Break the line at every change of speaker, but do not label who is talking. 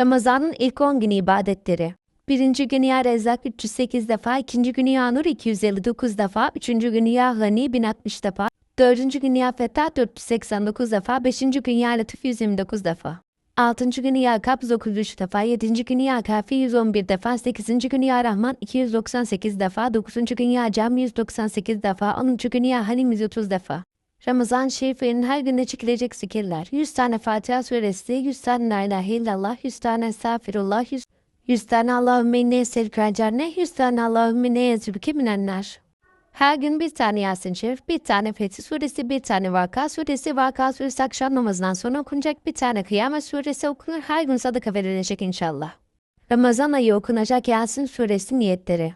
Ramazan'ın ilk 10 günü ibadetleri. Birinci günü ya Rezzak 308 defa, ikinci günü ya Nur 259 defa, üçüncü günü ya Gani 1060 defa, dördüncü günü ya Fettah 489 defa, beşinci günü ya Latif 129 defa. Altıncı günü ya Kabz 903 defa, yedinci günü ya Kafi 111 defa, sekizinci günü ya Rahman 298 defa, dokuzuncu günü ya Cam 198 defa, onuncu günü ya Halim 130 defa. Ramazan şerifinin her günde çekilecek zikirler. 100 tane Fatiha suresi, 100 tane La ilahe illallah, 100 tane estağfirullah, 100, 100 tane Allahümme inne eselükel cennet, 100 tane Allahümme ne yazıbıke minenler. Her gün bir tane Yasin Şerif, bir tane Fetih Suresi, bir tane Vaka Suresi, Vaka Suresi akşam namazından sonra okunacak, bir tane Kıyamet Suresi okunur, her gün sadaka verilecek inşallah. Ramazan ayı okunacak Yasin Suresi niyetleri.